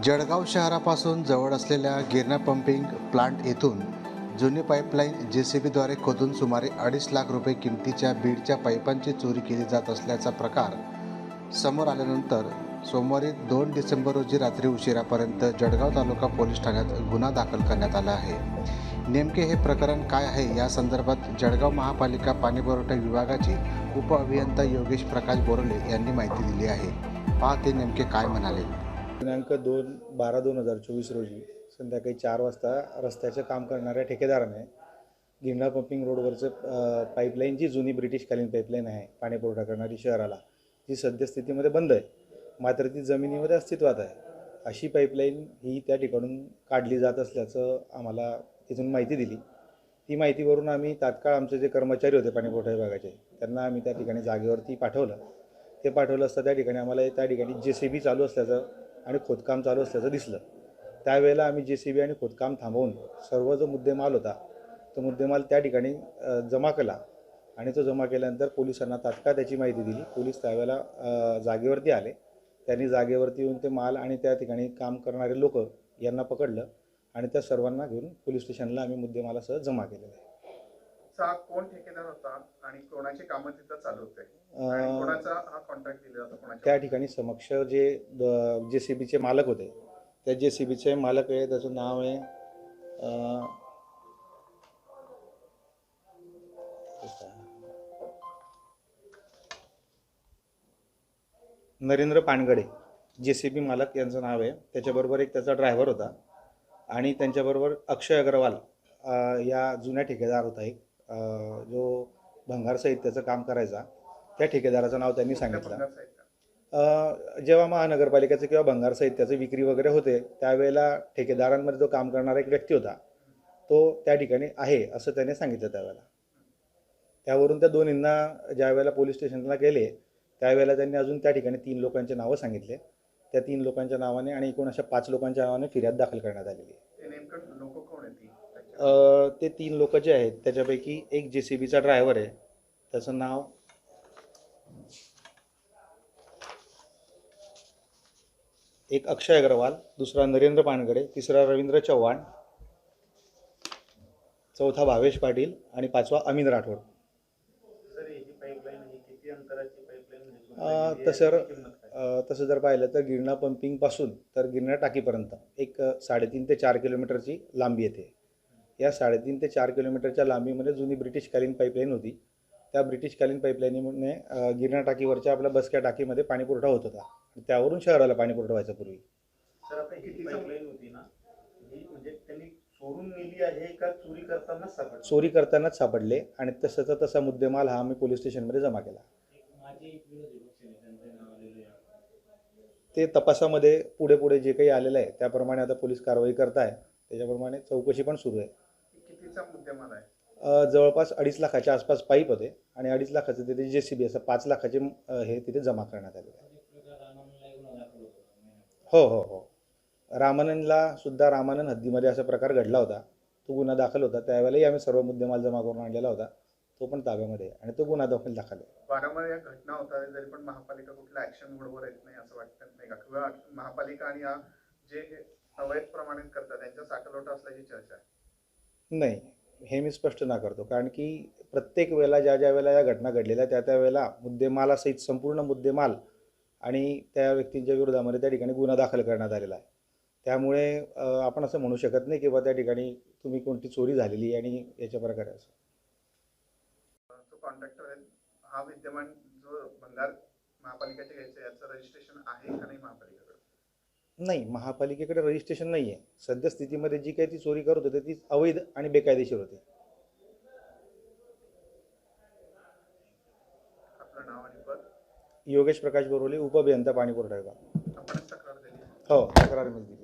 जळगाव शहरापासून जवळ असलेल्या गिरणा पंपिंग प्लांट येथून जुनी पाईपलाईन जे सी बीद्वारे खोदून सुमारे अडीच लाख रुपये किमतीच्या बीडच्या पाईपांची चोरी केली जात असल्याचा प्रकार समोर आल्यानंतर सोमवारी दोन डिसेंबर रोजी रात्री उशिरापर्यंत जळगाव तालुका पोलीस ठाण्यात गुन्हा दाखल करण्यात आला आहे. नेमके हे प्रकरण काय आहे या संदर्भात जळगाव महापालिका पाणीपुरवठा विभागाचे उपअभियंता योगेश प्रकाश बोरले यांनी माहिती दिली आहे. पहा ते नेमके काय म्हणाले. दिनांक दोन बारा दोन हजार चोवीस रोजी संध्याकाळी चार वाजता रस्त्याचं काम करणाऱ्या ठेकेदाराने गिरणा पंपिंग रोडवरचं पाईपलाईन जी जुनी ब्रिटिशकालीन पाईपलाईन आहे पाणी पुरवठा करणारी शहराला जी सद्यस्थितीमध्ये बंद आहे. मात्र ती जमिनीमध्ये अस्तित्वात आहे. अशी पाईपलाईन ही त्या ठिकाणून काढली जात असल्याचं आम्हाला तिथून माहिती दिली. ती माहितीवरून आम्ही तात्काळ आमचे जे कर्मचारी होते पाणीपुरवठा विभागाचे त्यांना आम्ही त्या ठिकाणी जागेवरती पाठवलं. ते पाठवलं असता त्या ठिकाणी आम्हाला त्या ठिकाणी जे सी बी चालू असल्याचं आणि खोदकाम चालू असल्याचं दिसलं. त्यावेळेला आम्ही जे सी बी आणि खोदकाम थांबवून सर्व जो मुद्देमाल होता तो मुद्देमाल त्या ठिकाणी जमा केला. आणि तो जमा केल्यानंतर पोलिसांना तात्काळ त्याची माहिती दिली. पोलीस त्यावेळेला जागेवरती आले. त्यांनी जागेवरती येऊन ते माल आणि त्या ठिकाणी काम करणारे लोक यांना पकडलं आणि त्या सर्वांना घेऊन पोलीस स्टेशनला आम्ही मुद्देमालासह जमा केलेलं आहे. चा कोण ठेकेदार होता आणि कोणाची कामं तिथं चालू होते? आणि कोणाचा हा कॉन्ट्रॅक्ट दिला होता कोणाच्या? त्या ठिकाणी समक्ष जे जे सी बीचे मालक होते त्या जे सी बीचे मालक आहे त्याचं नाव आहे नरेंद्र पानगडे जे सी बी मालक यांचं नाव आहे. त्याच्याबरोबर एक त्याचा ड्रायव्हर होता. आणि त्यांच्याबरोबर अक्षय अग्रवाल या जुन्या ठेकेदार होता एक. जो भंगार साहित्याचं काम करायचा त्या ठेकेदाराचं नाव त्यांनी सांगितलं. जेव्हा महानगरपालिकेचं किंवा भंगार साहित्याचं विक्री वगैरे होते त्यावेळेला ठेकेदारांमध्ये जो काम करणारा एक व्यक्ती होता तो त्या ठिकाणी आहे असं त्याने सांगितलं त्यावेळेला. त्यावरून त्या दोन्हींना ज्या वेळेला पोलीस स्टेशनला गेले त्यावेळेला त्यांनी अजून त्या ठिकाणी तीन लोकांचे नावं सांगितले. त्या तीन लोकांच्या नावाने आणि एकूण अशा पाच लोकांच्या नावाने फिर्याद दाखल करण्यात आलेली आहे. ते तीन लोक जे आहेत त्याच्यापैकी एक जे सी बीचा ड्रायव्हर आहे. त्याचं नाव एक अक्षय अग्रवाल दुसरा नरेंद्र पानगडे तिसरा रवींद्र चव्हाण चौथा भावेश पाटील आणि पाचवा अमिन राठोड. तसं तसं जर पाहिलं तर गिरणा पंपिंगपासून तर गिरणा टाकीपर्यंत एक साडेतीन ते चार किलोमीटरची लांबी येते. या साडेतीन ते चार किलोमीटरच्या लांबीमध्ये जुनी ब्रिटिशकालीन पाईपलाईन होती. त्या ब्रिटिशकालीन पाईपलाईनीमुळे गिरणा टाकीवरच्या आपल्या बसक्या टाकीमध्ये पाणी पुरवठा होत होता. त्यावरून शहराला पाणी पुरवठा व्हायचा पूर्वी. सर आता ही पाईपलाईन होती ना ही म्हणजे त्यांनी चोरून नेली आहे का चोरी करताना सापडली? चोरी करतानाच सापडले आणि तसाचा तसा मुद्देमाल हा आम्ही पोलीस स्टेशनमध्ये जमा केला. ते तपासामध्ये पुढे पुढे जे काही आलेलं आहे त्याप्रमाणे आता पोलीस कारवाई करताय. त्याच्याप्रमाणे चौकशी पण सुरू आहे. कितीचा मुद्देमाल आहे अ, जवळपास अडीच लाखाच्या आसपास पाईप होते आणि अडीच लाखाचे तिथे जे सी बी असं पाच लाखाचे अ, हे तिथे जमा करण्यात आलेले आहे. हो हो हो. रामानंदला सुद्धा रामानंद हद्दीमध्ये असा प्रकार घडला होता. तो गुन्हा दाखल होता. त्यावेळेलाही आम्ही सर्व मुद्देमाल जमा करून आणलेला होता. तो पण ताब्यामध्ये आहे आणि तो गुन्हा दाखल दाखल आहे. वारंवार या घटना होतात तरी पण महापालिका कुठल्या ऍक्शन मोडवर येत नाही असं वाटत नाही का? किंवा महापालिका आणि या जे अवैध प्रमाणित करतात त्यांच्या साठलोट असल्याची चर्चा आहे. नाही हे मी स्पष्ट ना करतो. कारण की प्रत्येक वेळेला ज्या ज्या वेळेला या घटना घडलेल्या त्या त्या वेळेला मुद्देमालासहित संपूर्ण मुद्देमाल आणि त्या व्यक्तींच्या विरोधामध्ये त्या ठिकाणी गुन्हा दाखल करण्यात आलेला आहे. त्यामुळे आपण असं म्हणू शकत नाही की बा त्या ठिकाणी तुम्ही कोणती चोरी झालेली आहे आणि याच्या प्रकारे असं. जो कॉन्ट्रॅक्टर आहे. हा विद्यमान जो भंगार महापालिकेचे घ्यायचा याचं रजिस्ट्रेशन आहे का नाही महापालिका नाही महापालिकेकडे रजिस्ट्रेशन नाही आहे सद्यस्थितीमध्ये जी काही ती चोरी करत होते ती अवैध आणि बेकायदेशीर होती. योगेश प्रकाश बोरवले उपअभियंता पाणी पुरवठा विभाग. हो तक्रार मिळतील